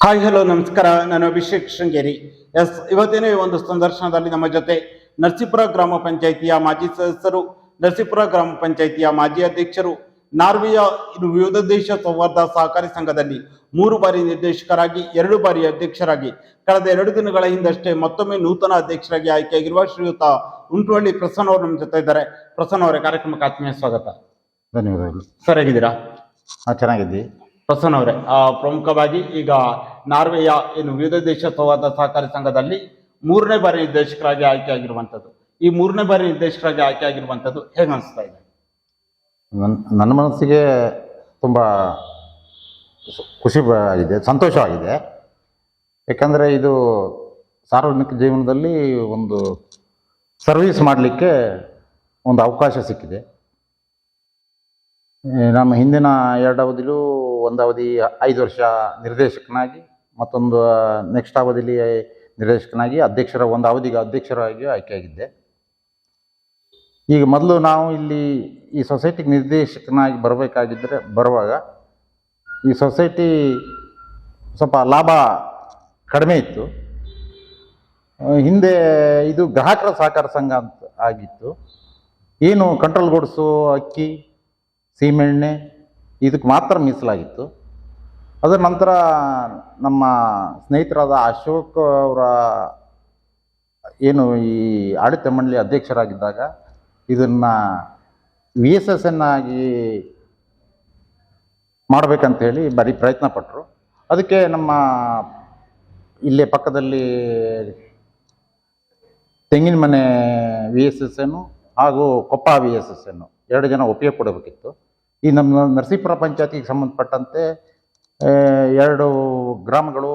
Hi hello ನಮಸ್ಕಾರ. ನಾನು Abhishek Sringeri. S ಇವತ್ತಿನ ಈ ಒಂದು ಸಂದರ್ಶನದಲ್ಲಿ ನಮ್ಮ ಜೊತೆ ನರಸೀಪುರ ಗ್ರಾಮ ಪಂಚಾಯಿತಿಯ ಮಾಜಿ ಸದಸ್ಯರು ನರಸೀಪುರ ಗ್ರಾಮ ಪಂಚಾಯಿತಿಯ ಮಾಜಿ ಅಧ್ಯಕ್ಷರು ನಾರ್ವೆಯ ವಿವಿಧ ದೇಶ ಸೌಹಾರ್ದ ಸಹಕಾರಿ ಸಂಘದಲ್ಲಿ ಮೂರು ಬಾರಿ ನಿರ್ದೇಶಕರಾಗಿ ಎರಡು ಬಾರಿ ಅಧ್ಯಕ್ಷರಾಗಿ ಕಳೆದ ಎರಡು ದಿನಗಳ ಹಿಂದಷ್ಟೇ ಮತ್ತೊಮ್ಮೆ ನೂತನ ಅಧ್ಯಕ್ಷರಾಗಿ ಆಯ್ಕೆಯಾಗಿರುವ ಶ್ರೀಯುತ ಉಂಟುವಳ್ಳಿ ಪ್ರಸನ್ನ ಅವರು ನಮ್ಮ ಜೊತೆ ಇದ್ದಾರೆ. ಪ್ರಸನ್ನ ಅವರ ಕಾರ್ಯಕ್ರಮಕ್ಕೆ ಆತ್ಮೀಯ ಸ್ವಾಗತ. ಧನ್ಯವಾದಗಳು. ಸರ್ ಹೇಗಿದ್ದೀರಾ ಹಾಂ ಚೆನ್ನಾಗಿದ್ದಿ ಪ್ರಸನ್ನ ಅವರೇ ಆ, ಪ್ರಮುಖವಾಗಿ ಈಗ ನಾರ್ವೆಯ ಏನು ವಿವಿಧ ದೇಶ ಸೌಹಾರ್ದ ಸಹಕಾರಿ ಸಂಘದಲ್ಲಿ ಮೂರನೇ ಬಾರಿ ನಿರ್ದೇಶಕರಾಗಿ ಆಯ್ಕೆಯಾಗಿರುವಂಥದ್ದು. ಈ ಮೂರನೇ ಬಾರಿ ನಿರ್ದೇಶಕರಾಗಿ ಆಯ್ಕೆಯಾಗಿರುವಂಥದ್ದು ಹೇಗೆ ಅನಿಸ್ತಾ ಇದೆ? ನನ್ನ ನನ್ನ ಮನಸ್ಸಿಗೆ ತುಂಬ ಖುಷಿ ಆಗಿದೆ ಸಂತೋಷವಾಗಿದೆ ಯಾಕಂದರೆ ಇದು ಸಾರ್ವಜನಿಕ ಜೀವನದಲ್ಲಿ ಒಂದು ಸರ್ವಿಸ್ ಮಾಡಲಿಕ್ಕೆ ಒಂದು ಅವಕಾಶ ಸಿಕ್ಕಿದೆ. ನಮ್ಮ ಹಿಂದಿನ ಎರಡು ಅವಧಿಲೂ ಒಂದು ಅವಧಿ ಐದು ವರ್ಷ ನಿರ್ದೇಶಕನಾಗಿ ಮತ್ತೊಂದು ನೆಕ್ಸ್ಟ್ ಅವಧಿಯಲ್ಲಿ ನಿರ್ದೇಶಕನಾಗಿ ಅಧ್ಯಕ್ಷರ, ಒಂದು ಅವಧಿಗೆ ಅಧ್ಯಕ್ಷರಾಗಿ ಆಯ್ಕೆಯಾಗಿದ್ದೆ. ಈಗ ಮೊದಲು ನಾವು ಇಲ್ಲಿ ಈ ಸೊಸೈಟಿಗೆ ನಿರ್ದೇಶಕನಾಗಿ ಬರಬೇಕಾಗಿದ್ದರೆ ಬರುವಾಗ ಈ ಸೊಸೈಟಿ ಸ್ವಲ್ಪ ಲಾಭ ಕಡಿಮೆ ಇತ್ತು. ಹಿಂದೆ ಇದು ಗ್ರಾಹಕರ ಸಹಕಾರ ಸಂಘ ಅಂತ ಆಗಿತ್ತು. ಏನು ಕಂಟ್ರೋಲ್ ಗೂಡ್ಸು, ಅಕ್ಕಿ, ಸೀಮೆಣ್ಣೆ, ಇದಕ್ಕೆ ಮಾತ್ರ ಮೀಸಲಾಗಿತ್ತು. ಅದರ ನಂತರ ನಮ್ಮ ಸ್ನೇಹಿತರಾದ ಅಶೋಕ್ ಅವರ ಏನು ಈ ಆಡಳಿತ ಮಂಡಳಿ ಅಧ್ಯಕ್ಷರಾಗಿದ್ದಾಗ ಇದನ್ನು ವಿ ಎಸ್ ಎಸ್ ಎನ್ನಾಗಿ ಮಾಡಬೇಕಂತ ಹೇಳಿ ಬರೀ ಪ್ರಯತ್ನ ಪಟ್ಟರು ಅದಕ್ಕೆ ನಮ್ಮ ಇಲ್ಲೇ ಪಕ್ಕದಲ್ಲಿ ತೆಂಗಿನ ಮನೆ ವಿ ಎಸ್ ಎಸ್ ಎನ್ನು ಹಾಗೂ ಕೊಪ್ಪ ವಿ ಎಸ್ ಎಸ್ ಎನ್ನು ಎರಡು ಜನ ಒಪ್ಪಿಗೆ ಕೊಡಬೇಕಿತ್ತು ಈ ನಮ್ಮ ನರಸೀಪುರ ಪಂಚಾಯತಿಗೆ ಸಂಬಂಧಪಟ್ಟಂತೆ ಎರಡು ಗ್ರಾಮಗಳು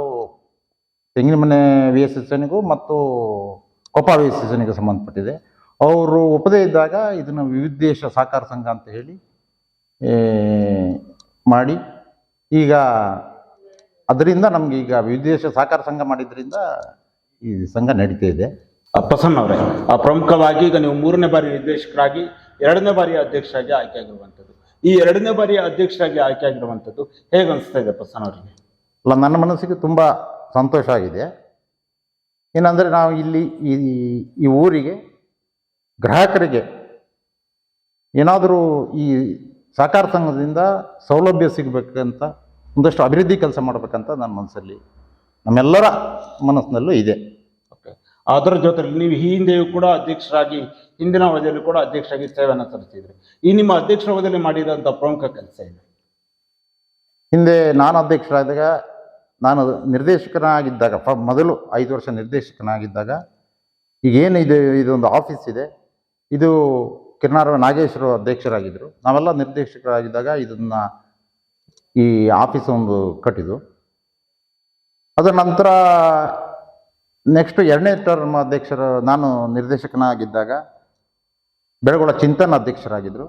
ತೆಂಗಿನ ಮನೆ ವಿ ಎಸ್ ಎಸ್ ಎನ್ಗೂ ಮತ್ತು ಕೊಪ್ಪ ವಿ ಎಸ್ ಸಂಬಂಧಪಟ್ಟಿದೆ. ಅವರು ಒಪ್ಪದೇ ಇದ್ದಾಗ ಇದನ್ನು ವಿವಿಧೇಶ ಸಹಕಾರ ಸಂಘ ಅಂತ ಹೇಳಿ ಮಾಡಿ. ಈಗ ಅದರಿಂದ ನಮ್ಗೆ ಈಗ ವಿವಿಧೇಶ ಸಹಕಾರ ಸಂಘ ಮಾಡಿದ್ರಿಂದ ಈ ಸಂಘ ನಡೀತಾ ಇದೆ. ಪ್ರಸನ್ನ ಅವರೇ ಪ್ರಮುಖವಾಗಿ ಈಗ ನೀವು ಮೂರನೇ ಬಾರಿ ನಿರ್ದೇಶಕರಾಗಿ, ಎರಡನೇ ಬಾರಿ ಅಧ್ಯಕ್ಷರಾಗಿ ಆಯ್ಕೆಯಾಗಿರುವಂಥದ್ದು ಈ ಎರಡನೇ ಬಾರಿ ಅಧ್ಯಕ್ಷರಾಗಿ ಆಯ್ಕೆಯಾಗಿರುವಂಥದ್ದು ಹೇಗೆ ಅನಿಸ್ತಾ ಇದೆ ಪ್ರಸನ್ನ ಅವರಿಗೆ? ಅಲ್ಲ, ನನ್ನ ಮನಸ್ಸಿಗೆ ತುಂಬ ಸಂತೋಷ ಆಗಿದೆ. ಏನಂದರೆ ನಾವು ಇಲ್ಲಿ ಈ ಈ ಊರಿಗೆ ಗ್ರಾಹಕರಿಗೆ ಏನಾದರೂ ಈ ಸಹಕಾರ ಸಂಘದಿಂದ ಸೌಲಭ್ಯ ಸಿಗಬೇಕಂತ ಒಂದಷ್ಟು ಅಭಿವೃದ್ಧಿ ಕೆಲಸ ಮಾಡಬೇಕಂತ ನನ್ನ ಮನಸ್ಸಲ್ಲಿ, ನಮ್ಮೆಲ್ಲರ ಮನಸ್ಸಿನಲ್ಲೂ ಇದೆ. ಅದರ ಜೊತೆಯಲ್ಲಿ ನೀವು ಈ ಹಿಂದೆಯೂ ಕೂಡ ಅಧ್ಯಕ್ಷರಾಗಿ, ಹಿಂದಿನ ಅವಧಿಯಲ್ಲಿ ಕೂಡ ಅಧ್ಯಕ್ಷರಾಗಿ ಸೇವೆಯನ್ನು ಸಲ್ಲಿಸಿದ್ರಿ ಈ ನಿಮ್ಮ ಅಧ್ಯಕ್ಷರ ಅವಧಿಯಲ್ಲಿ ಮಾಡಿದಂಥ ಪ್ರಮುಖ ಕೆಲಸ ಇದೆ ಹಿಂದೆ ನಾನು ಅಧ್ಯಕ್ಷರಾದಾಗ, ನಾನು ನಿರ್ದೇಶಕನಾಗಿದ್ದಾಗ ಫ ಮೊದಲು ಐದು ವರ್ಷ ನಿರ್ದೇಶಕನಾಗಿದ್ದಾಗ, ಈಗ ಏನಿದೆ ಇದೊಂದು ಆಫೀಸ್ ಇದೆ. ಇದು ಕಿರಣಾರ ನಾಗೇಶ್ವರ ಅಧ್ಯಕ್ಷರಾಗಿದ್ದರು. ನಾವೆಲ್ಲ ನಿರ್ದೇಶಕರಾಗಿದ್ದಾಗ ಇದನ್ನು ಈ ಆಫೀಸ್ ಒಂದು ಕಟ್ಟಿದ್ದು. ಅದರ ನಂತರ ನೆಕ್ಸ್ಟ್ ಎರಡನೇ ಟರ್ಮ್ ಅಧ್ಯಕ್ಷರು, ನಾನು ನಿರ್ದೇಶಕನಾಗಿದ್ದಾಗ ಬೆಳಗೊಳ ಚಿಂತನ ಅಧ್ಯಕ್ಷರಾಗಿದ್ದರು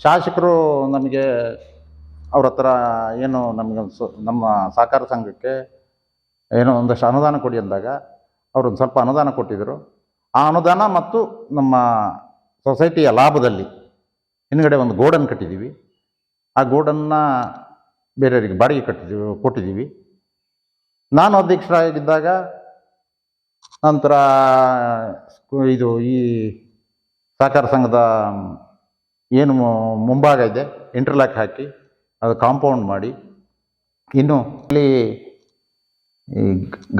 ಶಾಸಕರು ನಮಗೆ ಅವ್ರ ಹತ್ರ ಏನು ನಮಗೆ ನಮ್ಮ ಸಹಕಾರ ಸಂಘಕ್ಕೆ ಏನೋ ಒಂದಷ್ಟು ಅನುದಾನ ಕೊಡಿ ಅಂದಾಗ ಅವರು ಒಂದು ಸ್ವಲ್ಪ ಅನುದಾನ ಕೊಟ್ಟಿದ್ದರು ಆ ಅನುದಾನ ಮತ್ತು ನಮ್ಮ ಸೊಸೈಟಿಯ ಲಾಭದಲ್ಲಿ ಹಿಂದ್ಗಡೆ ಒಂದು ಗೋಡನ್ ಕಟ್ಟಿದ್ದೀವಿ ಆ ಗೋಡನ್ನು ಬೇರೆಯವರಿಗೆ ಬಾಡಿಗೆ ಕಟ್ಟಿದ್ದೀವಿ ಕೊಟ್ಟಿದ್ದೀವಿ ನಾನು ಅಧ್ಯಕ್ಷರಾಗಿದ್ದಾಗ ನಂತರ ಇದು ಈ ಸಹಕಾರ ಸಂಘದ ಏನು ಮುಂಭಾಗ ಇದೆ ಇಂಟರ್ಲಾಕ್ ಹಾಕಿ ಅದು ಕಾಂಪೌಂಡ್ ಮಾಡಿ. ಇನ್ನು ಇಲ್ಲಿ ಈ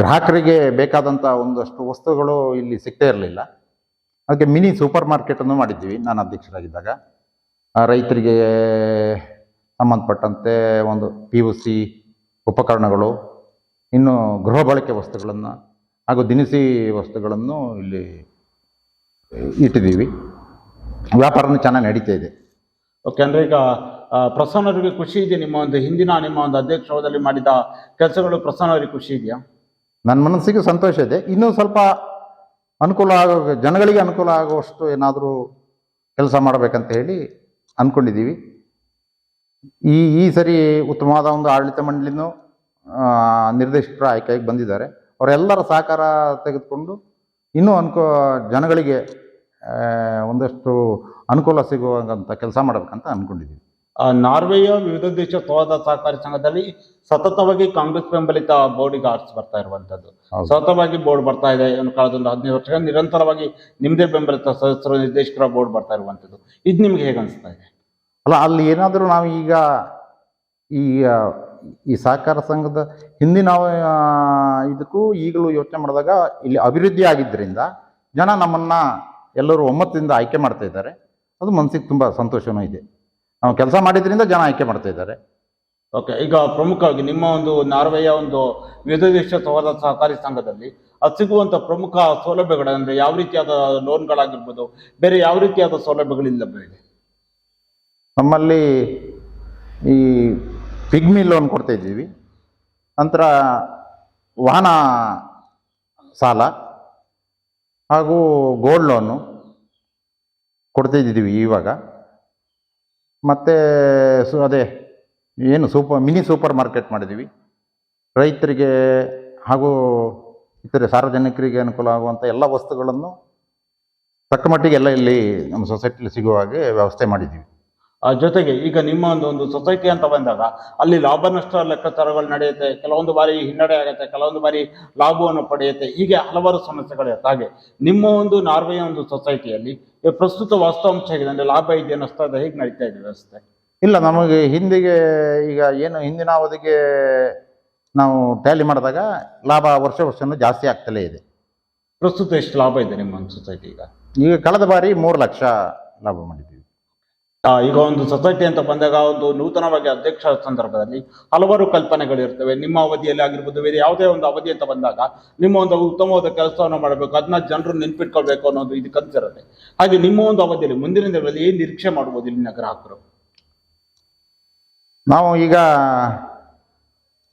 ಗ್ರಾಹಕರಿಗೆ ಬೇಕಾದಂಥ ಒಂದಷ್ಟು ವಸ್ತುಗಳು ಇಲ್ಲಿ ಸಿಗ್ತಾ ಇರಲಿಲ್ಲ. ಅದಕ್ಕೆ ಮಿನಿ ಸೂಪರ್ ಮಾರ್ಕೆಟನ್ನು ಮಾಡಿದ್ದೀವಿ, ನಾನು ಅಧ್ಯಕ್ಷರಾಗಿದ್ದಾಗ. ರೈತರಿಗೆ ಸಂಬಂಧಪಟ್ಟಂತೆ ಒಂದು ಪಿ ಯು ಸಿ ಉಪಕರಣಗಳು, ಇನ್ನು ಗೃಹ ಬಳಕೆ ವಸ್ತುಗಳನ್ನು ಹಾಗೂ ದಿನಸಿ ವಸ್ತುಗಳನ್ನು ಇಲ್ಲಿ ಇಟ್ಟಿದ್ದೀವಿ. ವ್ಯಾಪಾರನೂ ಚೆನ್ನಾಗಿ ನಡೀತಾ ಇದೆ. ಓಕೆ ಅಂದರೆ ಈಗ ಪ್ರಸನ್ನವರಿಗೆ ಖುಷಿ ಇದೆ ನಿಮ್ಮ ಒಂದು ಹಿಂದಿನ ನಿಮ್ಮ ಒಂದು ಅಧ್ಯಕ್ಷದಲ್ಲಿ ಮಾಡಿದ ಕೆಲಸಗಳು ಪ್ರಸನ್ನವರಿಗೆ ಖುಷಿ ಇದೆಯಾ? ನನ್ನ ಮನಸ್ಸಿಗೆ ಸಂತೋಷ ಇದೆ. ಇನ್ನೂ ಸ್ವಲ್ಪ ಅನುಕೂಲ ಆಗೋ ಜನಗಳಿಗೆ ಅನುಕೂಲ ಆಗುವಷ್ಟು ಏನಾದರೂ ಕೆಲಸ ಮಾಡಬೇಕಂತ ಹೇಳಿ ಅಂದ್ಕೊಂಡಿದ್ದೀವಿ ಈ ಈ ಸರಿ ಉತ್ತಮವಾದ ಒಂದು ಆಡಳಿತ ಮಂಡಳಿನೂ ನಿರ್ದೇಶಕರ ನಿರ್ದೇಶಕರು ಆಯ್ಕೆಯಾಗಿ ಬಂದಿದ್ದಾರೆ. ಅವರೆಲ್ಲರ ಸಹಕಾರ ತೆಗೆದುಕೊಂಡು ಇನ್ನೂ ಅನುಕೂ ಜನಗಳಿಗೆ ಒಂದಷ್ಟು ಅನುಕೂಲ ಸಿಗುವಂಥ ಕೆಲಸ ಮಾಡಬೇಕಂತ ಅಂದ್ಕೊಂಡಿದ್ದೀವಿ ನಾರ್ವೆಯ ವಿವಿಧ ದೇಶ ಸೌಹಾರ್ದ ಸಹಕಾರಿ ಸಂಘದಲ್ಲಿ ಸತತವಾಗಿ ಕಾಂಗ್ರೆಸ್ ಬೆಂಬಲಿತ ಬೋರ್ಡಿಗೆ ಆರ್ಸ್ ಬರ್ತಾ ಇರುವಂತದ್ದು ಸತತವಾಗಿ ಬೋರ್ಡ್ ಬರ್ತಾ ಇದೆ. ಇನ್ನು ಕಳೆದೊಂದು ಹದಿನೈದು ವರ್ಷ ನಿರಂತರವಾಗಿ ನಿಮ್ಮದೇ ಬೆಂಬಲಿತ ಸದಸ್ಯರು ನಿರ್ದೇಶಕರ ಬೋರ್ಡ್ ಬರ್ತಾ ಇರುವಂತದ್ದು ಇದು ನಿಮ್ಗೆ ಹೇಗೆ ಅನಿಸ್ತಾ ಇದೆ? ಅಲ್ಲ ಅಲ್ಲಿ ಏನಾದರೂ ನಾವು ಈಗ ಈ ಈ ಸಹಕಾರ ಸಂಘದ ಹಿಂದಿನ ಇದಕ್ಕೂ ಈಗಲೂ ಯೋಚನೆ ಮಾಡಿದಾಗ ಇಲ್ಲಿ ಅಭಿವೃದ್ಧಿ ಆಗಿದ್ದರಿಂದ ಜನ ನಮ್ಮನ್ನು ಎಲ್ಲರೂ ಒಮ್ಮತದಿಂದ ಆಯ್ಕೆ ಮಾಡ್ತಾ ಇದ್ದಾರೆ. ಅದು ಮನಸ್ಸಿಗೆ ತುಂಬ ಸಂತೋಷವೂ ಇದೆ. ನಾವು ಕೆಲಸ ಮಾಡಿದ್ರಿಂದ ಜನ ಆಯ್ಕೆ ಮಾಡ್ತಾ ಇದ್ದಾರೆ. ಓಕೆ ಈಗ ಪ್ರಮುಖವಾಗಿ ನಿಮ್ಮ ಒಂದು ನಾರ್ವೆಯ ಒಂದು ದೇಶ ಸಹಕಾರಿ ಸಂಘದಲ್ಲಿ ಅದು ಸಿಗುವಂಥ ಪ್ರಮುಖ ಸೌಲಭ್ಯಗಳು ಅಂದ್ರೆ ಯಾವ ರೀತಿಯಾದ ಲೋನ್ಗಳಾಗಿರ್ಬೋದು ಬೇರೆ ಯಾವ ರೀತಿಯಾದ ಸೌಲಭ್ಯಗಳು ಬೇರೆ ನಮ್ಮಲ್ಲಿ ಈ ಪಿಗ್ಮಿ ಲೋನ್ ಕೊಡ್ತಾ ಇದ್ದೀವಿ. ನಂತರ ವಾಹನ ಸಾಲ ಹಾಗೂ ಗೋಲ್ಡ್ ಲೋನು ಕೊಡ್ತಾ ಇದ್ದೀವಿ ಇವಾಗ. ಮತ್ತು ಸು, ಅದೇ ಏನು ಸೂಪರ್ ಮಿನಿ ಸೂಪರ್ ಮಾರ್ಕೆಟ್ ಮಾಡಿದ್ದೀವಿ. ರೈತರಿಗೆ ಹಾಗೂ ಇತರೆ ಸಾರ್ವಜನಿಕರಿಗೆ ಅನುಕೂಲ ಆಗುವಂಥ ಎಲ್ಲ ವಸ್ತುಗಳನ್ನು ತಕ್ಕ ಎಲ್ಲ ಇಲ್ಲಿ ನಮ್ಮ ಸೊಸೈಟಿಲಿ ಸಿಗುವ ಹಾಗೆ ವ್ಯವಸ್ಥೆ ಮಾಡಿದ್ದೀವಿ. ಆ ಜೊತೆಗೆ ಈಗ ನಿಮ್ಮ ಒಂದು ಒಂದು ಸೊಸೈಟಿ ಅಂತ ಬಂದಾಗ ಅಲ್ಲಿ ಲಾಭ ನಷ್ಟ ಲೆಕ್ಕಾಚಾರಗಳು ನಡೆಯುತ್ತೆ ಕೆಲವೊಂದು ಬಾರಿ ಹಿನ್ನಡೆ ಆಗುತ್ತೆ ಕೆಲವೊಂದು ಬಾರಿ ಲಾಭವನ್ನು ಪಡೆಯುತ್ತೆ ಹೀಗೆ ಹಲವಾರು ಸಮಸ್ಯೆಗಳಿರುತ್ತೆ ಹಾಗೆ ನಿಮ್ಮ ಒಂದು ನಾರ್ವೆಯ ಒಂದು ಸೊಸೈಟಿಯಲ್ಲಿ ಪ್ರಸ್ತುತ ವಾಸ್ತವಾಂಶ ಹೇಗಿದೆ ಅಂದ್ರೆ ಲಾಭ ಇದೆ ನಷ್ಟ ಇದೆ ಹೇಗೆ ನಡೀತಾ ಇದೆ ವ್ಯವಸ್ಥೆ? ಇಲ್ಲ ನಮಗೆ ಹಿಂದಿಗೆ ಈಗ ಏನು ಹಿಂದಿನ ಅವಧಿಗೆ ನಾವು ಟ್ಯಾಲಿ ಮಾಡಿದಾಗ ಲಾಭ ವರ್ಷ ವರ್ಷನೂ ಜಾಸ್ತಿ ಆಗ್ತಲೇ ಇದೆ. ಪ್ರಸ್ತುತ ಎಷ್ಟು ಲಾಭ ಇದೆ ನಿಮ್ಮ ಒಂದು ಸೊಸೈಟಿ ಈಗ? ಈಗ ಕಳೆದ ಬಾರಿ ಮೂರು ಲಕ್ಷ ಲಾಭ ಮಾಡಿದ್ದೀವಿ. ಈಗ ಒಂದು ಸೊಸೈಟಿ ಅಂತ ಬಂದಾಗ ಒಂದು ನೂತನವಾಗಿ ಅಧ್ಯಕ್ಷ ಸಂದರ್ಭದಲ್ಲಿ ಹಲವಾರು ಕಲ್ಪನೆಗಳು ಇರ್ತವೆ. ನಿಮ್ಮ ಅವಧಿಯಲ್ಲಿ ಆಗಿರ್ಬೋದು, ಬೇರೆ ಯಾವುದೇ ಒಂದು ಅವಧಿ ಅಂತ ಬಂದಾಗ ನಿಮ್ಮ ಒಂದು ಉತ್ತಮವಾದ ಕೆಲಸವನ್ನು ಮಾಡಬೇಕು, ಅದನ್ನ ಜನರು ನೆನ್ಪಿಟ್ಕೊಳ್ಬೇಕು ಅನ್ನೋದು ಇದು ಕಲ್ತಿರುತ್ತೆ ಹಾಗೆ ನಿಮ್ಮ ಒಂದು ಅವಧಿಯಲ್ಲಿ, ಮುಂದಿನ ದಿನಗಳಲ್ಲಿ ಏನ್ ನಿರೀಕ್ಷೆ ಮಾಡ್ಬೋದು ಇಲ್ಲಿನ ಗ್ರಾಹಕರು? ನಾವು ಈಗ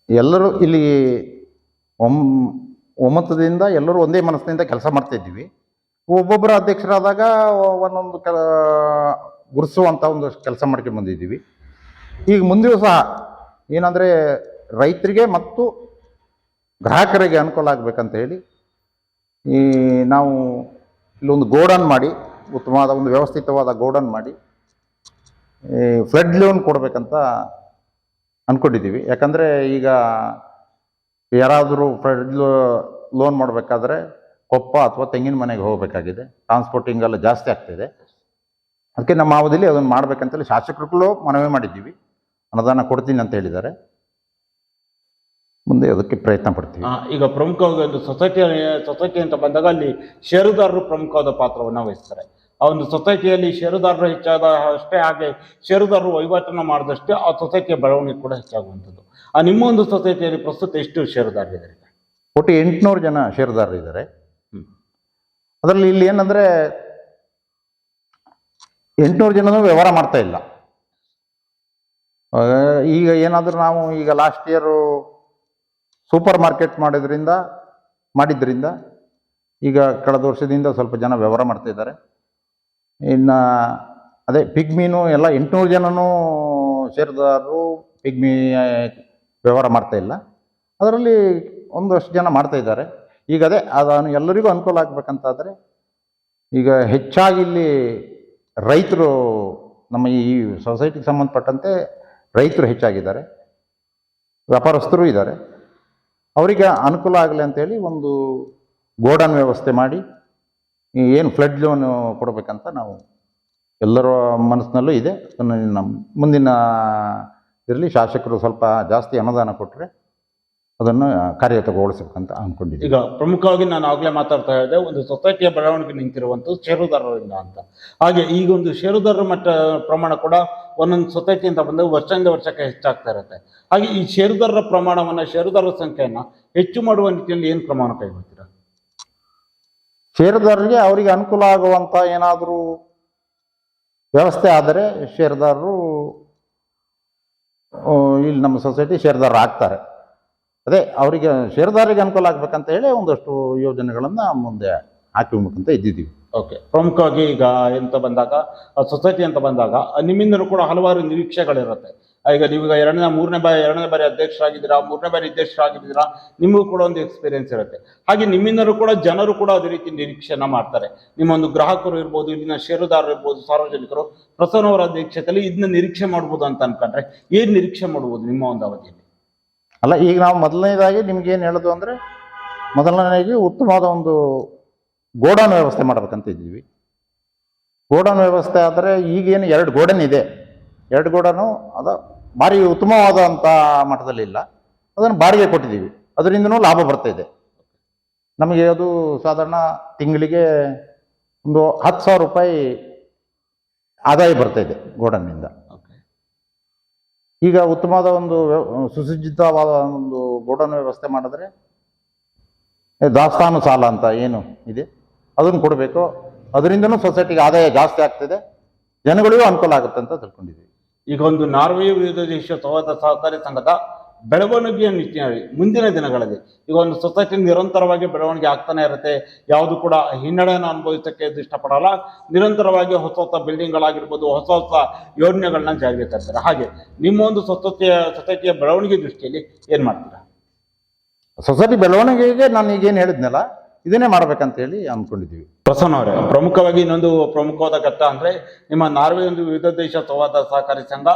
ಎಲ್ಲರೂ ಇಲ್ಲಿ ಒಮ್ ಒಮ್ಮತದಿಂದ ಎಲ್ಲರೂ ಒಂದೇ ಮನಸ್ಸಿನಿಂದ ಕೆಲಸ ಮಾಡ್ತಾ ಇದ್ದೀವಿ. ಒಬ್ಬೊಬ್ಬರು ಅಧ್ಯಕ್ಷರಾದಾಗ ಒಂದೊಂದು ಕೆಲ ಗುರುಸುವಂಥ ಒಂದು ಕೆಲಸ ಮಾಡ್ಕೊಂಡು ಬಂದಿದ್ದೀವಿ. ಈಗ ಮುಂದೆಯೂ ಸಹ ಏನಂದರೆ ರೈತರಿಗೆ ಮತ್ತು ಗ್ರಾಹಕರಿಗೆ ಅನುಕೂಲ ಆಗಬೇಕಂತ ಹೇಳಿ ಈ ನಾವು ಇಲ್ಲೊಂದು ಗೋಡನ್ ಮಾಡಿ, ಉತ್ತಮವಾದ ಒಂದು ವ್ಯವಸ್ಥಿತವಾದ ಗೋಡನ್ ಮಾಡಿ ಫ್ಲಡ್ ಲೋನ್ ಕೊಡಬೇಕಂತ ಅಂದ್ಕೊಂಡಿದ್ದೀವಿ ಯಾಕಂದರೆ ಈಗ ಯಾರಾದರೂ ಫ್ಲಡ್ ಲೋನ್ ಮಾಡಬೇಕಾದ್ರೆ ಕೊಪ್ಪ ಅಥವಾ ತೆಂಗಿನ ಮನೆಗೆ ಹೋಗಬೇಕಾಗಿದೆ. ಟ್ರಾನ್ಸ್ಪೋರ್ಟಿಂಗ್ ಎಲ್ಲ ಜಾಸ್ತಿ ಆಗ್ತಿದೆ ಅದಕ್ಕೆ ನಮ್ಮ ಅವಧಿಯಲ್ಲಿ ಅದನ್ನು ಮಾಡಬೇಕಂತೇಳಿ ಶಾಸಕರುಗಳು ಮನವಿ ಮಾಡಿದ್ದೀವಿ. ಅನುದಾನ ಕೊಡ್ತೀನಿ ಅಂತ ಹೇಳಿದ್ದಾರೆ. ಮುಂದೆ ಅದಕ್ಕೆ ಪ್ರಯತ್ನ ಪಡ್ತೀವಿ. ಈಗ ಪ್ರಮುಖವಾಗಿ ಒಂದು ಸೊಸೈಟಿ ಸೊಸೈಟಿ ಅಂತ ಬಂದಾಗ ಅಲ್ಲಿ ಷೇರುದಾರರು ಪ್ರಮುಖವಾದ ಪಾತ್ರವನ್ನು ವಹಿಸ್ತಾರೆ. ಆ ಒಂದು ಸೊಸೈಟಿಯಲ್ಲಿ ಷೇರುದಾರರು ಹೆಚ್ಚಾದ ಅಷ್ಟೇ ಹಾಗೆ ಷೇರುದಾರರು ವಹಿವಾಟನ್ನು ಮಾಡಿದಷ್ಟೇ ಆ ಸೊಸೈಟಿಯ ಬೆಳವಣಿಗೆ ಕೂಡ ಹೆಚ್ಚಾಗುವಂಥದ್ದು. ಆ ನಿಮ್ಮ ಒಂದು ಸೊಸೈಟಿಯಲ್ಲಿ ಪ್ರಸ್ತುತ ಎಷ್ಟು ಷೇರುದಾರರಿದ್ದಾರೆ ಇದ್ದಾರೆ? ಒಟ್ಟು ಎಂಟುನೂರು ಜನ ಷೇರುದಾರರು ಇದ್ದಾರೆ ಹ್ಮ್. ಅದರಲ್ಲಿ ಇಲ್ಲಿ ಏನಂದರೆ ಎಂಟುನೂರು ಜನನೂ ವ್ಯವಹಾರ ಮಾಡ್ತಾ ಇಲ್ಲ. ಈಗ ಏನಾದರೂ ನಾವು ಈಗ ಲಾಸ್ಟ್ ಇಯರು ಸೂಪರ್ ಮಾರ್ಕೆಟ್ ಮಾಡಿದ್ರಿಂದ ಮಾಡಿದ್ರಿಂದ ಈಗ ಕಳೆದ ವರ್ಷದಿಂದ ಸ್ವಲ್ಪ ಜನ ವ್ಯವಹಾರ ಮಾಡ್ತಾ ಇದ್ದಾರೆ. ಇನ್ನು, ಅದೇ ಪಿಗ್ಮೀನು ಎಲ್ಲ ಎಂಟುನೂರು ಜನನೂ ಷೇರುದಾರರು ಪಿಗ್ಮಿ ವ್ಯವಹಾರ ಮಾಡ್ತಾ ಇಲ್ಲ. ಅದರಲ್ಲಿ ಒಂದಷ್ಟು ಜನ ಮಾಡ್ತಾ ಇದ್ದಾರೆ. ಈಗ ಅದೇ ಅದನ್ನು ಎಲ್ಲರಿಗೂ ಅನುಕೂಲ ಆಗಬೇಕಂತಾದರೆ ಈಗ ಹೆಚ್ಚಾಗಿ ಇಲ್ಲಿ ರೈತರು ನಮ್ಮ ಈ ಸೊಸೈಟಿಗೆ ಸಂಬಂಧಪಟ್ಟಂತೆ ರೈತರು ಹೆಚ್ಚಾಗಿದ್ದಾರೆ, ವ್ಯಾಪಾರಸ್ಥರು ಇದ್ದಾರೆ. ಅವರಿಗೆ ಅನುಕೂಲ ಆಗಲಿ ಅಂತೇಳಿ ಒಂದು ಗೋಡನ್ ವ್ಯವಸ್ಥೆ ಮಾಡಿ ಏನು ಫ್ಲಡ್ ಲೋನ್ ಕೊಡಬೇಕಂತ ನಾವು ಎಲ್ಲರ ಮನಸ್ಸಿನಲ್ಲೂ ಇದೆ. ಅದನ್ನು ನಮ್ಮ ಮುಂದಿನ ಇದರಲ್ಲಿ ಶಾಸಕರು ಸ್ವಲ್ಪ ಜಾಸ್ತಿ ಅನುದಾನ ಕೊಟ್ಟರೆ ಅದನ್ನು ಕಾರ್ಯಗತಗೊಳಿಸಬೇಕಂತ ಅಂದ್ಕೊಂಡಿದ್ದೀವಿ ಈಗ ಪ್ರಮುಖವಾಗಿ ನಾನು ಆಗಲೇ ಮಾತಾಡ್ತಾ ಇದ್ದೆ ಒಂದು ಸೊಸೈಟಿಯ ಬೆಳವಣಿಗೆ ನಿಂತಿರುವಂಥದ್ದು ಷೇರುದಾರರಿಂದ ಅಂತ. ಹಾಗೆ ಈಗ ಒಂದು ಷೇರುದಾರರ ಮಟ್ಟ ಪ್ರಮಾಣ ಕೂಡ ಒಂದೊಂದು ಸೊಸೈಟಿ ಅಂತ ಬಂದಾಗ ವರ್ಷದಿಂದ ವರ್ಷಕ್ಕೆ ಹೆಚ್ಚಾಗ್ತಾ ಇರುತ್ತೆ. ಹಾಗೆ ಈ ಷೇರುದಾರರ ಪ್ರಮಾಣವನ್ನ ಷೇರುದಾರರ ಸಂಖ್ಯೆಯನ್ನು ಹೆಚ್ಚು ಮಾಡುವ ನಿಟ್ಟಿನಲ್ಲಿ ಏನು ಪ್ರಮಾಣ ಕೈಗೊಳ್ತೀರಾ? ಷೇರುದಾರರಿಗೆ ಅವರಿಗೆ ಅನುಕೂಲ ಆಗುವಂಥ ಏನಾದರೂ ವ್ಯವಸ್ಥೆ ಆದರೆ ಷೇರುದಾರರು ಇಲ್ಲಿ ನಮ್ಮ ಸೊಸೈಟಿ ಷೇರುದಾರರು ಆಗ್ತಾರೆ ಅದೇ ಅವರಿಗೆ ಷೇರುದಾರರಿಗೆ ಅನುಕೂಲ ಆಗ್ಬೇಕಂತ ಹೇಳಿ ಒಂದಷ್ಟು ಯೋಜನೆಗಳನ್ನು ಮುಂದೆ ಹಾಕಿಬೇಕಂತ ಇದ್ದಿದ್ದೀವಿ. ಓಕೆ. ಪ್ರಮುಖವಾಗಿ ಈಗ ಎಂತ ಬಂದಾಗ, ಸೊಸೈಟಿ ಅಂತ ಬಂದಾಗ, ನಿಮ್ಮಿಂದಲೂ ಕೂಡ ಹಲವಾರು ನಿರೀಕ್ಷೆಗಳಿರುತ್ತೆ. ಈಗ ನೀವೀಗ ಎರಡನೇ, ಮೂರನೇ ಬಾರಿ, ಎರಡನೇ ಬಾರಿ ಅಧ್ಯಕ್ಷರಾಗಿದ್ದೀರಾ, ಮೂರನೇ ಬಾರಿ ಅಧ್ಯಕ್ಷರಾಗಿದ್ದೀರಾ, ನಿಮಗೂ ಕೂಡ ಒಂದು ಎಕ್ಸ್ಪೀರಿಯನ್ಸ್ ಇರುತ್ತೆ. ಹಾಗೆ ನಿಮ್ಮಿಂದಲೂ ಕೂಡ ಜನರು ಕೂಡ ಅದೇ ರೀತಿ ನಿರೀಕ್ಷೆಯನ್ನ ಮಾಡ್ತಾರೆ. ನಿಮ್ಮೊಂದು ಗ್ರಾಹಕರು ಇರ್ಬೋದು, ಇಲ್ಲಿನ ಷೇರುದಾರರು ಇರ್ಬೋದು, ಸಾರ್ವಜನಿಕರು, ಪ್ರಸನ್ನವರ ಅಧ್ಯಕ್ಷತೆಯಲ್ಲಿ ಇದನ್ನ ನಿರೀಕ್ಷೆ ಮಾಡ್ಬೋದು ಅಂತ ಅನ್ಕೊಂಡ್ರೆ ಏನು ನಿರೀಕ್ಷೆ ಮಾಡ್ಬೋದು ನಿಮ್ಮ ಒಂದು ಅವಧಿಯಲ್ಲಿ? ಅಲ್ಲ, ಈಗ ನಾವು ಮೊದಲನೇದಾಗಿ ನಿಮ್ಗೆ ಏನು ಹೇಳೋದು ಅಂದರೆ, ಮೊದಲನೇದಾಗಿ ಉತ್ತಮವಾದ ಒಂದು ಗೋಡೌನ್ ವ್ಯವಸ್ಥೆ ಮಾಡ್ಬೇಕಂತ ಇದ್ದೀವಿ. ಗೋಡೌನ್ ವ್ಯವಸ್ಥೆ ಆದರೆ ಈಗೇನು ಎರಡು ಗೋಡನ್ ಇದೆ. ಎರಡು ಗೋಡನು, ಅದು ಭಾರಿ ಉತ್ತಮವಾದಂಥ ಮಟ್ಟದಲ್ಲಿ ಇಲ್ಲ. ಅದನ್ನು ಬಾಡಿಗೆ ಕೊಟ್ಟಿದ್ದೀವಿ. ಅದರಿಂದನೂ ಲಾಭ ಬರ್ತಾ ನಮಗೆ ಅದು ಸಾಧಾರಣ ತಿಂಗಳಿಗೆ ಒಂದು ಹತ್ತು ಸಾವಿರ ರೂಪಾಯಿ ಆದಾಯ ಬರ್ತಾ ಇದೆ ಗೋಡನ್ನಿಂದ. ಈಗ ಉತ್ತಮವಾದ ಒಂದು ಸುಸಜ್ಜಿತವಾದ ಒಂದು ಗೋಡನ್ ವ್ಯವಸ್ಥೆ ಮಾಡಿದ್ರೆ ದಾಸ್ತಾನು ಸಾಲ ಅಂತ ಏನು ಇದೆ? ಅದನ್ನು ಕೊಡಬೇಕು. ಅದರಿಂದನೂ ಸೊಸೈಟಿಗೆ ಆದಾಯ ಜಾಸ್ತಿ ಆಗ್ತಿದೆ. ಜನಗಳಿಗೂ ಅನುಕೂಲ ಆಗುತ್ತೆ ಅಂತ ತಿಳ್ಕೊಂಡಿದ್ದೀವಿ. ಈಗ ಒಂದು ನಾರ್ವೆ ವಿವಿಧ ದೇಶ ಸಹಕಾರಿ ಸಂಘದ ಬೆಳವಣಿಗೆಯ ನಿಟ್ಟಿನಲ್ಲಿ ಮುಂದಿನ ದಿನಗಳಲ್ಲಿ ಈಗ ಒಂದು ಸೊಸೈಟಿ ನಿರಂತರವಾಗಿ ಬೆಳವಣಿಗೆ ಆಗ್ತಾನೆ ಇರುತ್ತೆ ಯಾವುದು ಕೂಡ ಹಿನ್ನಡೆಯನ್ನು ಅನುಭವಿಸೋಕ್ಕೆ ಇಷ್ಟಪಡಲ್ಲ ನಿರಂತರವಾಗಿ ಹೊಸ ಹೊಸ ಬಿಲ್ಡಿಂಗ್ಗಳಾಗಿರ್ಬೋದು ಹೊಸ ಹೊಸ ಯೋಜನೆಗಳನ್ನ ಜಾರಿಗೆ ತರ್ತಾರೆ. ಹಾಗೆ ನಿಮ್ಮ ಒಂದು ಸೊಸೈಟಿಯ ಸೊಸೈಟಿಯ ಬೆಳವಣಿಗೆ ದೃಷ್ಟಿಯಲ್ಲಿ ಏನು ಮಾಡ್ತೀರಾ? ಸೊಸೈಟಿ ಬೆಳವಣಿಗೆಗೆ ನಾನು ಈಗೇನು ಹೇಳಿದ್ನಲ್ಲ ಇದನ್ನೇ ಮಾಡ್ಬೇಕಂತ ಹೇಳಿ ಅಂದ್ಕೊಂಡಿದ್ದೀವಿ. ಪ್ರಸನ್ನ ಅವರೇ ಪ್ರಮುಖವಾಗಿ ಇನ್ನೊಂದು ಪ್ರಮುಖವಾದ ಘಟ್ಟ ಅಂದ್ರೆ ನಿಮ್ಮ ನಾರ್ವೆ ಒಂದು ವಿವಿಧ ದೇಶ ಸಂವಾದ ಸಹಕಾರಿ ಸಂಘ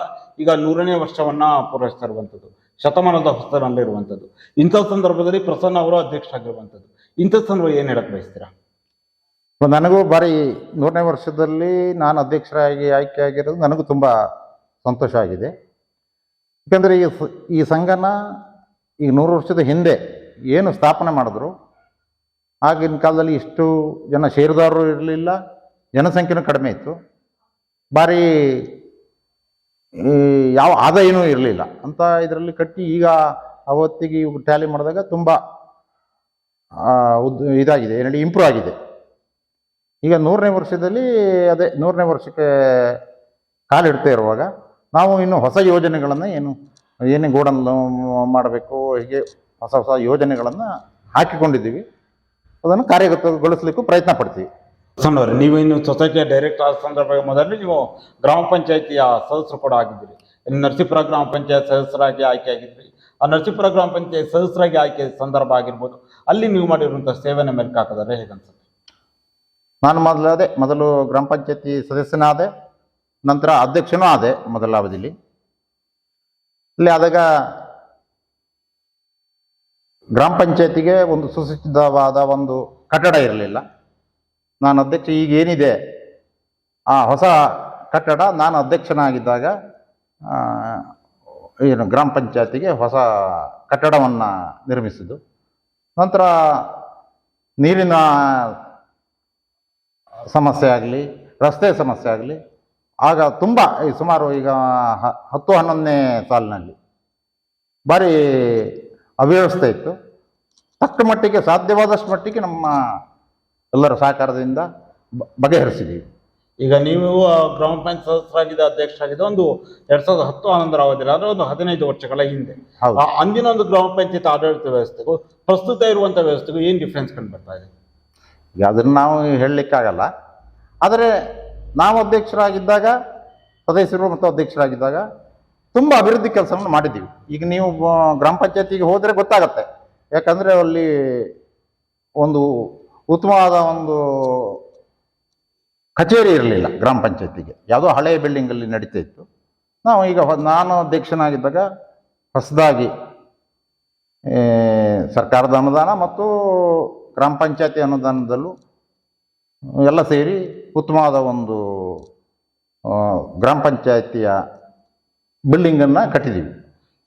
ಈಗ ನೂರನೇ ವರ್ಷವನ್ನ ಪೂರೈಸ್ತಾ ಇರುವಂಥದ್ದು. ಶತಮಾನದ ಹೊಸನಲ್ಲಿರುವಂಥದ್ದು ಇಂಥ ಸಂದರ್ಭದಲ್ಲಿ ಪ್ರಸನ್ನ ಅವರು ಅಧ್ಯಕ್ಷರಾಗಿರುವಂಥದ್ದು. ಇಂಥ ಸಂದರ್ಭ ಏನು ಹೇಳಕ್ಕೆ ಬಯಸ್ತೀರಾ? ನನಗೂ ಬಾರಿ ನೂರನೇ ವರ್ಷದಲ್ಲಿ ನಾನು ಅಧ್ಯಕ್ಷರಾಗಿ ಆಯ್ಕೆ ಆಗಿರೋದು ನನಗೂ ತುಂಬ ಸಂತೋಷ ಆಗಿದೆ. ಯಾಕಂದರೆ ಈ ಈ ಸಂಘನ ಈಗ ನೂರು ವರ್ಷದ ಹಿಂದೆ ಏನು ಸ್ಥಾಪನೆ ಮಾಡಿದ್ರು, ಆಗಿನ ಕಾಲದಲ್ಲಿ ಇಷ್ಟು ಜನ ಷೇರುದಾರರು ಇರಲಿಲ್ಲ, ಜನಸಂಖ್ಯೆನೂ ಕಡಿಮೆ ಇತ್ತು. ಭಾರಿ ಯಾವ ಆದಾಯನೂ ಇರಲಿಲ್ಲ. ಅಂತ ಇದರಲ್ಲಿ ಕಟ್ಟಿ ಈಗ ಅವತ್ತಿಗೆ ಇವು ಟ್ಯಾಲಿ ಮಾಡಿದಾಗ ತುಂಬ ಉದ್, ಇದಾಗಿದೆ, ಏನು ಇಂಪ್ರೂವ್ ಆಗಿದೆ. ಈಗ ನೂರನೇ ವರ್ಷದಲ್ಲಿ ಅದೇ, ನೂರನೇ ವರ್ಷಕ್ಕೆ ಕಾಲಿಡ್ತಾ ಇರುವಾಗ ನಾವು ಇನ್ನು ಹೊಸ ಯೋಜನೆಗಳನ್ನು ಏನು, ಏನೇ ಗೋಡನ್ ಮಾಡಬೇಕು, ಹೀಗೆ ಹೊಸ ಹೊಸ ಯೋಜನೆಗಳನ್ನು ಹಾಕಿಕೊಂಡಿದ್ದೀವಿ. ಅದನ್ನು ಕಾರ್ಯಗತಗೊಳಿಸಲಿಕ್ಕೂ ಪ್ರಯತ್ನ ಪಡ್ತೀವಿ. ಅವರೇ ನೀವು ಇನ್ನು ಸೊಸೈಟಿಯ ಡೈರೆಕ್ಟ್ ಆದ ಸಂದರ್ಭ ಮೊದಲು ನೀವು ಗ್ರಾಮ ಪಂಚಾಯಿತಿಯ ಸದಸ್ಯರು ಕೂಡ ಆಗಿದ್ದೀರಿ. ನರಸೀಪುರ ಗ್ರಾಮ ಪಂಚಾಯತ್ ಸದಸ್ಯರಾಗಿ ಆಯ್ಕೆ ಆಗಿದ್ದೀರಿ ಆ ನರಸೀಪುರ ಗ್ರಾಮ ಪಂಚಾಯತ್ ಸದಸ್ಯರಾಗಿ ಆಯ್ಕೆ ಸಂದರ್ಭ ಆಗಿರ್ಬೋದು. ಅಲ್ಲಿ ನೀವು ಮಾಡಿರುವಂಥ ಸೇವೆನ ಮೇಲೆ ಹಾಕಿದ್ರೆ ಹೇಗನ್ಸುತ್ತೆ ನಾನು ಮೊದಲು ಅದೇ, ಮೊದಲು ಗ್ರಾಮ ಪಂಚಾಯತಿ ಸದಸ್ಯನಾದೆ, ನಂತರ ಅಧ್ಯಕ್ಷನೂ ಆದೆ ಮೊದಲ ಅವಧಿಲಿ ಇಲ್ಲಿ ಆದಾಗ ಗ್ರಾಮ ಪಂಚಾಯತಿಗೆ ಒಂದು ಸುಸಜ್ಜಿತವಾದ ಒಂದು ಕಟ್ಟಡ ಇರಲಿಲ್ಲ. ನಾನು ಅಧ್ಯಕ್ಷ ಈಗ ಏನಿದೆ ಆ ಹೊಸ ಕಟ್ಟಡ ನಾನು ಅಧ್ಯಕ್ಷನಾಗಿದ್ದಾಗ ಏನು ಗ್ರಾಮ ಪಂಚಾಯತಿಗೆ ಹೊಸ ಕಟ್ಟಡವನ್ನು ನಿರ್ಮಿಸಿದ್ದು. ನಂತರ ನೀರಿನ ಸಮಸ್ಯೆ ಆಗಲಿ, ರಸ್ತೆ ಸಮಸ್ಯೆ ಆಗಲಿ, ಆಗ ತುಂಬ ಈ ಸುಮಾರು ಈಗ ಹತ್ತು ಹನ್ನೊಂದನೇ ಸಾಲಿನಲ್ಲಿ ಭಾರಿ ಅವ್ಯವಸ್ಥೆ ಇತ್ತು. ತಕ್ಕ ಮಟ್ಟಿಗೆ ಸಾಧ್ಯವಾದಷ್ಟು ಮಟ್ಟಿಗೆ ನಮ್ಮ ಎಲ್ಲರ ಸಹಕಾರದಿಂದ ಬಗೆಹರಿಸಿದ್ದೀವಿ ಈಗ ನೀವು ಗ್ರಾಮ ಪಂಚಾಯತ್ ಸದಸ್ಯರಾಗಿದ್ದ ಅಧ್ಯಕ್ಷರಾಗಿದ್ದ ಒಂದು ಎರಡ್ ಸಾವಿರದ ಹತ್ತು ಹನ್ನೊಂದರ ಅವಧಿಯಲ್ಲಿ ಅಂದ್ರೆ ಒಂದು ಹದಿನೈದು ವರ್ಷಗಳ ಹಿಂದೆ. ಹೌದು. ಆ ಅಂದಿನ ಒಂದು ಗ್ರಾಮ ಪಂಚಾಯತ್ ಆಡಳಿತ ವ್ಯವಸ್ಥೆಗೂ ಪ್ರಸ್ತುತ ಇರುವಂಥ ವ್ಯವಸ್ಥೆಗೂ ಏನು ಡಿಫ್ರೆನ್ಸ್ ಕಂಡು ಬರ್ತಾ ಇದೆ? ಈಗ ಅದನ್ನು ನಾವು ಹೇಳಲಿಕ್ಕಾಗಲ್ಲ. ಆದರೆ ನಾವು ಅಧ್ಯಕ್ಷರಾಗಿದ್ದಾಗ ಸದಸ್ಯರು ಮತ್ತು ಅಧ್ಯಕ್ಷರಾಗಿದ್ದಾಗ ತುಂಬ ಅಭಿವೃದ್ಧಿ ಕೆಲಸವನ್ನು ಮಾಡಿದ್ದೀವಿ. ಈಗ ನೀವು ಗ್ರಾಮ ಪಂಚಾಯತಿಗೆ ಹೋದರೆ ಗೊತ್ತಾಗತ್ತೆ. ಯಾಕಂದರೆ ಅಲ್ಲಿ ಒಂದು ಉತ್ತಮವಾದ ಒಂದು ಕಚೇರಿ ಇರಲಿಲ್ಲ ಗ್ರಾಮ ಪಂಚಾಯತಿಗೆ. ಯಾವುದೋ ಹಳೆಯ ಬಿಲ್ಡಿಂಗಲ್ಲಿ ನಡೀತಾ ಇತ್ತು. ನಾವು ಈಗ ನಾನು ಅಧ್ಯಕ್ಷನಾಗಿದ್ದಾಗ ಹೊಸದಾಗಿ ಸರ್ಕಾರದ ಅನುದಾನ ಮತ್ತು ಗ್ರಾಮ ಪಂಚಾಯತಿ ಅನುದಾನದಲ್ಲೂ ಎಲ್ಲ ಸೇರಿ ಉತ್ತಮವಾದ ಒಂದು ಗ್ರಾಮ ಪಂಚಾಯತಿಯ ಬಿಲ್ಡಿಂಗನ್ನು ಕಟ್ಟಿದ್ದೀವಿ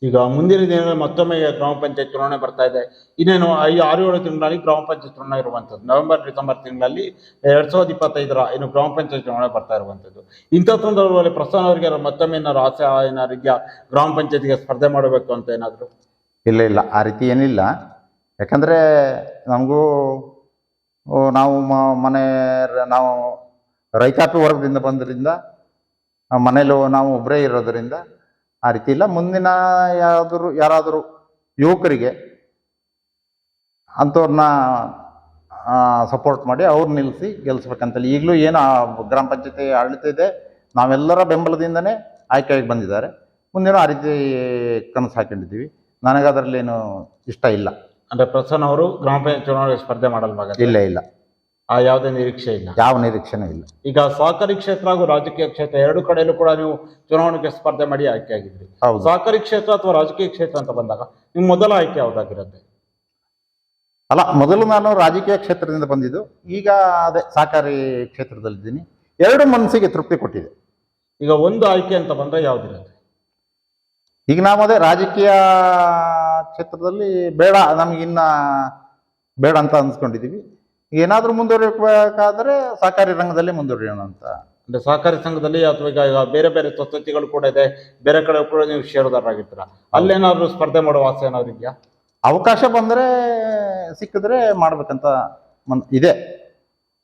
ಈಗ ಮುಂದಿನ ದಿನಗಳಲ್ಲಿ ಮತ್ತೊಮ್ಮೆ ಗ್ರಾಮ ಪಂಚಾಯತ್ ಚುನಾವಣೆ ಬರ್ತಾ ಇದೆ. ಇನ್ನೇನು ಐ ಆರು ಏಳು ತಿಂಗಳಲ್ಲಿ ಗ್ರಾಮ ಪಂಚಾಯತ್ ಚುನಾವಣೆ ಇರುವಂಥದ್ದು. ನವೆಂಬರ್, ಡಿಸೆಂಬರ್ ತಿಂಗಳಲ್ಲಿ ಎರಡ್ ಸಾವಿರದ ಇಪ್ಪತ್ತೈದರ ಏನು ಗ್ರಾಮ ಪಂಚಾಯತ್ ಚುನಾವಣೆ ಬರ್ತಾ ಇರುವಂಥದ್ದು. ಇಂಥ ಸಂದರ್ಭದಲ್ಲಿ ಪ್ರಸನ್ನ ಅವರಿಗೆ ಮತ್ತೊಮ್ಮೆ ಏನಾದ್ರು ಆಸೆ ಏನಾದ್ರು ಇದೆಯಾ? ಗ್ರಾಮ ಪಂಚಾಯತ್ಗೆ ಸ್ಪರ್ಧೆ ಮಾಡಬೇಕು ಅಂತ ಏನಾದರೂ? ಇಲ್ಲ ಇಲ್ಲ. ಆ ರೀತಿ ಏನಿಲ್ಲ. ಯಾಕಂದರೆ ನಮಗೂ ನಾವು ಮನೆ, ನಾವು ರೈತಾಪಿ ವರ್ಗದಿಂದ ಬಂದ್ರಿಂದ ಮನೇಲೂ ನಾವು ಒಬ್ಬರೇ ಇರೋದರಿಂದ ಆ ರೀತಿ ಇಲ್ಲ. ಮುಂದಿನ ಯಾರಾದರೂ ಯಾರಾದರೂ ಯುವಕರಿಗೆ ಅಂಥವ್ರನ್ನ ಸಪೋರ್ಟ್ ಮಾಡಿ ಅವ್ರು ನಿಲ್ಲಿಸಿ ಗೆಲ್ಲಿಸ್ಬೇಕಂತೇಳಿ ಈಗಲೂ ಏನು ಆ ಗ್ರಾಮ ಪಂಚಾಯತಿ ಆಡಳಿತ ಇದೆ. ನಾವೆಲ್ಲರ ಬೆಂಬಲದಿಂದನೇ ಆಯ್ಕೆಯಾಗಿ ಬಂದಿದ್ದಾರೆ. ಮುಂದಿನ ಆ ರೀತಿ ಕನಸು ಹಾಕೊಂಡಿದ್ದೀವಿ. ನನಗೆ ಅದರಲ್ಲೇನು ಇಷ್ಟ ಇಲ್ಲ. ಅಂದರೆ ಪ್ರಸನ್ನ ಅವರು ಗ್ರಾಮ ಪಂಚಾಯತ್ ಚುನಾವಣೆ ಸ್ಪರ್ಧೆ ಮಾಡಲ್ವಾಗ ಇಲ್ಲ ಇಲ್ಲ. ಆ ಯಾವುದೇ ನಿರೀಕ್ಷೆ ಇಲ್ಲ. ಯಾವ ನಿರೀಕ್ಷೆನೂ ಇಲ್ಲ. ಈಗ ಸಹಕಾರಿ ಕ್ಷೇತ್ರ ಹಾಗೂ ರಾಜಕೀಯ ಕ್ಷೇತ್ರ ಎರಡು ಕಡೆಯಲ್ಲೂ ಕೂಡ ನೀವು ಚುನಾವಣೆಗೆ ಸ್ಪರ್ಧೆ ಮಾಡಿ ಆಯ್ಕೆ ಆಗಿದ್ರಿ. ಹೌದು. ಸಹಕಾರಿ ಕ್ಷೇತ್ರ ಅಥವಾ ರಾಜಕೀಯ ಕ್ಷೇತ್ರ ಅಂತ ಬಂದಾಗ ನಿಮ್ಮ ಮೊದಲ ಆಯ್ಕೆ ಯಾವುದಾಗಿರುತ್ತೆ? ಅಲ್ಲ ಮೊದಲು ನಾನು ರಾಜಕೀಯ ಕ್ಷೇತ್ರದಿಂದ ಬಂದಿದ್ದು. ಈಗ ಅದೇ ಸಹಕಾರಿ ಕ್ಷೇತ್ರದಲ್ಲಿದ್ದೀನಿ. ಎರಡು ಮನಸ್ಸಿಗೆ ತೃಪ್ತಿ ಕೊಟ್ಟಿದೆ. ಈಗ ಒಂದು ಆಯ್ಕೆ ಅಂತ ಬಂದ್ರೆ ಯಾವ್ದಿರುತ್ತೆ? ಈಗ ನಾವು ಅದೇ ರಾಜಕೀಯ ಕ್ಷೇತ್ರದಲ್ಲಿ ಬೇಡ ನಮಗಿನ್ನ ಬೇಡ ಅಂತ ಅನ್ಸ್ಕೊಂಡಿದ್ದೀವಿ. ಏನಾದರೂ ಮುಂದುವರಿಬೇಕಾದ್ರೆ ಸಹಕಾರಿ ರಂಗದಲ್ಲಿ ಮುಂದುವರಿಯೋಣ ಅಂತ. ಅಂದ್ರೆ ಸಹಕಾರಿ ಸಂಘದಲ್ಲಿ ಅಥವಾ ಈಗ ಬೇರೆ ಬೇರೆ ಸೊಸೈಟಿಗಳು ಕೂಡ ಇದೆ. ಬೇರೆ ಕಡೆ ಕೂಡ ನೀವು ಷೇರುದಾರರಾಗಿರ್ತೀರ ಅಲ್ಲೇನಾದ್ರೂ ಸ್ಪರ್ಧೆ ಮಾಡುವ ಆಸೆ ಏನಾದ್ರು ಇದೆಯಾ? ಅವಕಾಶ ಬಂದರೆ ಸಿಕ್ಕಿದ್ರೆ ಮಾಡ್ಬೇಕಂತ ಮನ್ ಇದೆ.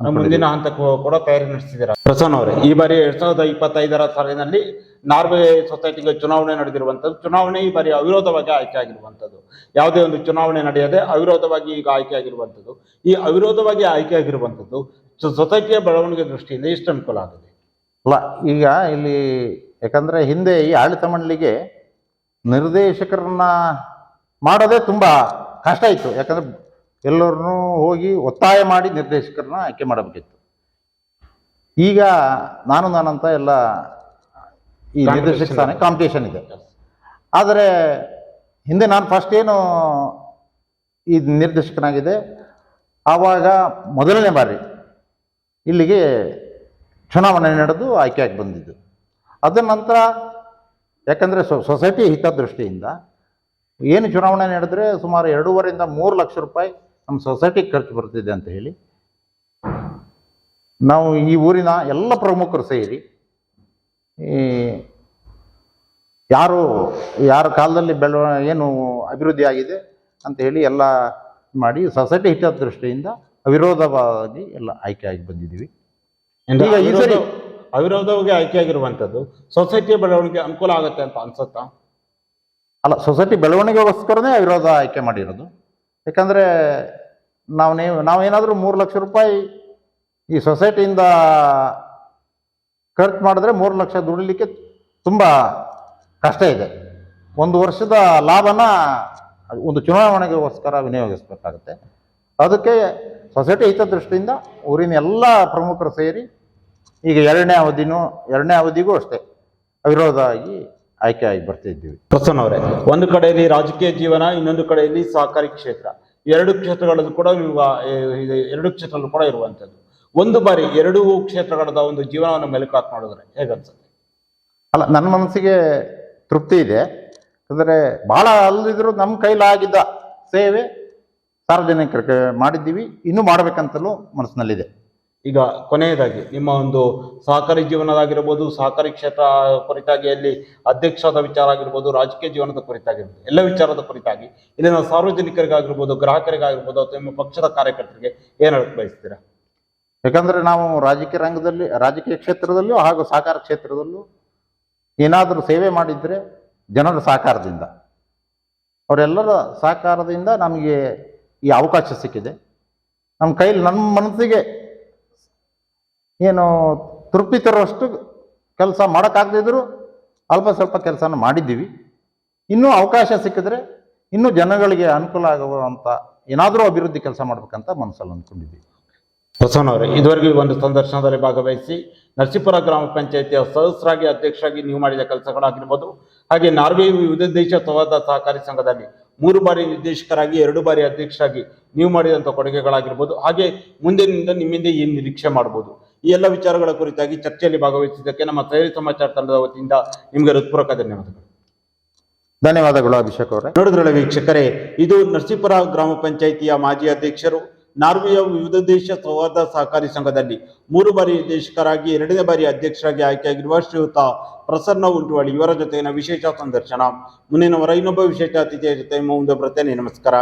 ಮುಂದಿನ ಹಂತಕ್ಕೂ ಕೂಡ ತಯಾರಿ ನಡೆಸಿದ್ದೀರಾ ಪ್ರಸನ್ನ ಅವರೇ ಈ ಬಾರಿ ಎರಡ್ ಸಾವಿರದ ಇಪ್ಪತ್ತೈದರ ಸಾಲಿನಲ್ಲಿ ನಾರ್ವೆ ಸೊಸೈಟಿಗೆ ಚುನಾವಣೆ ನಡೆದಿರುವಂಥದ್ದು. ಚುನಾವಣೆ ಈ ಬಾರಿ ಅವಿರೋಧವಾಗಿ ಆಯ್ಕೆ ಆಗಿರುವಂಥದ್ದು. ಯಾವುದೇ ಒಂದು ಚುನಾವಣೆ ನಡೆಯದೆ ಅವಿರೋಧವಾಗಿ ಈಗ ಆಯ್ಕೆ ಆಗಿರುವಂಥದ್ದು. ಈ ಅವಿರೋಧವಾಗಿ ಆಯ್ಕೆ ಆಗಿರುವಂಥದ್ದು ಸೊಸೈಟಿಯ ಬೆಳವಣಿಗೆ ದೃಷ್ಟಿಯಿಂದ ಎಷ್ಟು ಅನುಕೂಲ ಆಗಿದೆ? ಅಲ್ಲ ಈಗ ಇಲ್ಲಿ ಯಾಕಂದ್ರೆ ಹಿಂದೆ ಈ ಆಡಳಿತ ಮಂಡಳಿಗೆ ನಿರ್ದೇಶಕರನ್ನ ಮಾಡೋದೇ ತುಂಬಾ ಕಷ್ಟ ಇತ್ತು. ಯಾಕಂದ್ರೆ ಎಲ್ಲರನ್ನೂ ಹೋಗಿ ಒತ್ತಾಯ ಮಾಡಿ ನಿರ್ದೇಶಕರನ್ನ ಆಯ್ಕೆ ಮಾಡಬೇಕಿತ್ತು. ಈಗ ನಾನು ನಾನಂತ ಎಲ್ಲ ಈ ನಿರ್ದೇಶಕ ಸ್ಥಾನ ಕಾಂಪಿಟೇಷನ್ ಇದೆ. ಆದರೆ ಹಿಂದೆ ನಾನು ಫಸ್ಟ್ ಏನು ಈ ನಿರ್ದೇಶಕನಾಗಿದೆ ಆವಾಗ ಮೊದಲನೇ ಬಾರಿ ಇಲ್ಲಿಗೆ ಚುನಾವಣೆ ನಡೆದು ಆಯ್ಕೆಯಾಗಿ ಬಂದಿದ್ದು. ಅದರ ನಂತರ ಯಾಕಂದರೆ ಸೊ ಸೊಸೈಟಿ ಹಿತದೃಷ್ಟಿಯಿಂದ ಏನು ಚುನಾವಣೆ ನಡೆದರೆ ಸುಮಾರು ಎರಡೂವರೆಯಿಂದ ಮೂರು ಲಕ್ಷ ರೂಪಾಯಿ ನಮ್ಮ ಸೊಸೈಟಿಗೆ ಖರ್ಚು ಬರ್ತಿದೆ ಅಂತ ಹೇಳಿ ನಾವು ಈ ಊರಿನ ಎಲ್ಲ ಪ್ರಮುಖರು ಸೇರಿ ಈ ಯಾರು ಯಾರ ಕಾಲದಲ್ಲಿ ಬೆಳವ ಏನು ಅಭಿವೃದ್ಧಿ ಆಗಿದೆ ಅಂತ ಹೇಳಿ ಎಲ್ಲ ಮಾಡಿ ಸೊಸೈಟಿ ಹಿತದೃಷ್ಟಿಯಿಂದ ಅವಿರೋಧವಾಗಿ ಎಲ್ಲ ಆಯ್ಕೆಯಾಗಿ ಬಂದಿದ್ದೀವಿ. ಈಗ ಈ ಸರಿ- ಅವಿರೋಧ- ಅವಿರೋಧವಾಗಿ ಆಯ್ಕೆ ಆಗಿರುವಂಥದ್ದು ಸೊಸೈಟಿಯ ಬೆಳವಣಿಗೆ ಅನುಕೂಲ ಆಗುತ್ತೆ ಅಂತ ಅನ್ಸುತ್ತಾ? ಅಲ್ಲ ಸೊಸೈಟಿ ಬೆಳವಣಿಗೆಗೋಸ್ಕರನೇ ಅವಿರೋಧ ಆಯ್ಕೆ ಮಾಡಿರೋದು. ಯಾಕಂದರೆ ನಾವು ನೀವು ನಾವೇನಾದರೂ ಮೂರು ಲಕ್ಷ ರೂಪಾಯಿ ಈ ಸೊಸೈಟಿಯಿಂದ ಖರ್ಚು ಮಾಡಿದ್ರೆ ಮೂರು ಲಕ್ಷ ದುಡಿಲಿಕ್ಕೆ ತುಂಬ ಕಷ್ಟ ಇದೆ. ಒಂದು ವರ್ಷದ ಲಾಭನ ಒಂದು ಚುನಾವಣೆಗೋಸ್ಕರ ವಿನಿಯೋಗಿಸ್ಬೇಕಾಗುತ್ತೆ. ಅದಕ್ಕೆ ಸೊಸೈಟಿ ಹಿತದೃಷ್ಟಿಯಿಂದ ಊರಿನ ಎಲ್ಲ ಪ್ರಮುಖರು ಸೇರಿ ಈಗ ಎರಡನೇ ಅವಧಿನೂ, ಎರಡನೇ ಅವಧಿಗೂ ಅಷ್ಟೇ ಅವಿರೋಧ ಆಗಿ ಆಯ್ಕೆ ಆಗಿ ಬರ್ತಿದ್ದೀವಿ. ಪ್ರಸನ್ನ ಅವರೇ, ಒಂದು ಕಡೆಯಲ್ಲಿ ರಾಜಕೀಯ ಜೀವನ, ಇನ್ನೊಂದು ಕಡೆಯಲ್ಲಿ ಸಹಕಾರಿ ಕ್ಷೇತ್ರ. ಎರಡು ಕ್ಷೇತ್ರಗಳಲ್ಲೂ ಕೂಡ ಇದು ಎರಡು ಕ್ಷೇತ್ರಗಳು ಕೂಡ ಇರುವಂಥದ್ದು. ಒಂದು ಬಾರಿ ಎರಡೂ ಕ್ಷೇತ್ರಗಳದ ಒಂದು ಜೀವನವನ್ನು ಮೆಲುಕಾತ್ ಮಾಡಿದ್ರೆ ಹೇಗನ್ಸುತ್ತೆ? ಅಲ್ಲ, ನನ್ನ ಮನಸ್ಸಿಗೆ ತೃಪ್ತಿ ಇದೆ. ಅಂದರೆ ಭಾಳ ಅಲ್ಲಿದ್ರು ನಮ್ಮ ಕೈಲಾಗಿದ್ದ ಸೇವೆ ಸಾರ್ವಜನಿಕರಿಗೆ ಮಾಡಿದ್ದೀವಿ. ಇನ್ನೂ ಮಾಡಬೇಕಂತಲೂ ಮನಸ್ಸಿನಲ್ಲಿದೆ. ಈಗ ಕೊನೆಯದಾಗಿ, ನಿಮ್ಮ ಒಂದು ಸಹಕಾರಿ ಜೀವನದಾಗಿರ್ಬೋದು, ಸಹಕಾರಿ ಕ್ಷೇತ್ರ ಕುರಿತಾಗಿ ಅಲ್ಲಿ ಅಧ್ಯಕ್ಷದ ವಿಚಾರ ಆಗಿರ್ಬೋದು, ರಾಜಕೀಯ ಜೀವನದ ಕುರಿತಾಗಿರ್ಬೋದು, ಎಲ್ಲ ವಿಚಾರದ ಕುರಿತಾಗಿ, ಇಲ್ಲಿನ ಸಾರ್ವಜನಿಕರಿಗಾಗಿರ್ಬೋದು, ಗ್ರಾಹಕರಿಗಾಗಿರ್ಬೋದು ಅಥವಾ ನಿಮ್ಮ ಪಕ್ಷದ ಕಾರ್ಯಕರ್ತರಿಗೆ ಏನು ಹೇಳಕ್ ಬಯಸ್ತೀರಾ? ಯಾಕಂದ್ರೆ ನಾವು ರಾಜಕೀಯ ರಂಗದಲ್ಲಿ, ರಾಜಕೀಯ ಕ್ಷೇತ್ರದಲ್ಲೂ ಹಾಗೂ ಸಹಕಾರ ಕ್ಷೇತ್ರದಲ್ಲೂ ಏನಾದರೂ ಸೇವೆ ಮಾಡಿದರೆ ಜನರ ಸಹಕಾರದಿಂದ. ಅವರೆಲ್ಲರ ಸಹಕಾರದಿಂದ ನಮಗೆ ಈ ಅವಕಾಶ ಸಿಕ್ಕಿದೆ. ನಮ್ಮ ಕೈಲಿ, ನಮ್ಮ ಮನಸ್ಸಿಗೆ ಏನು ತೃಪ್ತಿ ತರುವಷ್ಟು ಕೆಲಸ ಮಾಡೋಕ್ಕಾಗದಿದ್ದರೂ ಅಲ್ಪ ಸ್ವಲ್ಪ ಕೆಲಸನ ಮಾಡಿದ್ದೀವಿ. ಇನ್ನೂ ಅವಕಾಶ ಸಿಕ್ಕಿದ್ರೆ ಇನ್ನೂ ಜನಗಳಿಗೆ ಅನುಕೂಲ ಆಗುವಂಥ ಏನಾದರೂ ಅಭಿವೃದ್ಧಿ ಕೆಲಸ ಮಾಡಬೇಕಂತ ಮನಸ್ಸಲ್ಲಿ ಅಂದ್ಕೊಂಡಿದ್ದೀವಿ. ಪ್ರಸನ್ನ ಅವರೇ, ಇದುವರೆಗೂ ಒಂದು ಸಂದರ್ಶನದಲ್ಲಿ ಭಾಗವಹಿಸಿ ನರಸೀಪುರ ಗ್ರಾಮ ಪಂಚಾಯಿತಿಯ ಸದಸ್ಯರಾಗಿ, ಅಧ್ಯಕ್ಷರಾಗಿ ನೀವು ಮಾಡಿದ ಕೆಲಸಗಳಾಗಿರ್ಬೋದು, ಹಾಗೆ ನಾರ್ವೆ ವಿವಿಧ ದೇಶ ಸಂವಾದ ಸಹಕಾರಿ ಸಂಘದಲ್ಲಿ ಮೂರು ಬಾರಿ ನಿರ್ದೇಶಕರಾಗಿ, ಎರಡು ಬಾರಿ ಅಧ್ಯಕ್ಷರಾಗಿ ನೀವು ಮಾಡಿದಂಥ ಕೊಡುಗೆಗಳಾಗಿರ್ಬೋದು, ಹಾಗೆ ಮುಂದಿನಿಂದ ನಿಮ್ಮಿಂದ ಏನು ನಿರೀಕ್ಷೆ ಮಾಡ್ಬೋದು. ಈ ಎಲ್ಲ ವಿಚಾರಗಳ ಕುರಿತಾಗಿ ಚರ್ಚೆಯಲ್ಲಿ ಭಾಗವಹಿಸಿದ್ದಕ್ಕೆ ನಮ್ಮ ತಯಾರಿ ಸಮಾಚಾರ ತಂಡದ ವತಿಯಿಂದ ನಿಮಗೆ ಹೃತ್ಪೂರ್ವಕ ಧನ್ಯವಾದಗಳು. ಧನ್ಯವಾದಗಳು ಅಭಿಷೇಕ್ ಅವರೇ. ನೋಡಿದ್ರಲ್ಲ ವೀಕ್ಷಕರೇ ಇದು ನರಸೀಪುರ ಗ್ರಾಮ ಪಂಚಾಯಿತಿಯ ಮಾಜಿ ಅಧ್ಯಕ್ಷರು ನಾರ್ವೆಯ ವಿವಿಧ ದೇಶ ಸೌಹಾರ್ದ ಸಹಕಾರಿ ಸಂಘದಲ್ಲಿ ಮೂರು ಬಾರಿ ನಿರ್ದೇಶಕರಾಗಿ ಎರಡನೇ ಬಾರಿ ಅಧ್ಯಕ್ಷರಾಗಿ ಆಯ್ಕೆಯಾಗಿರುವ ಶ್ರೀಯುತ ಪ್ರಸನ್ನ ಉಂಟುವಾಳಿ ಇವರ ಜೊತೆಗಿನ ವಿಶೇಷ ಸಂದರ್ಶನ. ಮುಂದಿನ ವರ ಇನ್ನೊಬ್ಬ ವಿಶೇಷ ಅತಿಥಿಯ ಜೊತೆ ಮುಂದೆ ಬರ್ತೇನೆ ನಮಸ್ಕಾರ.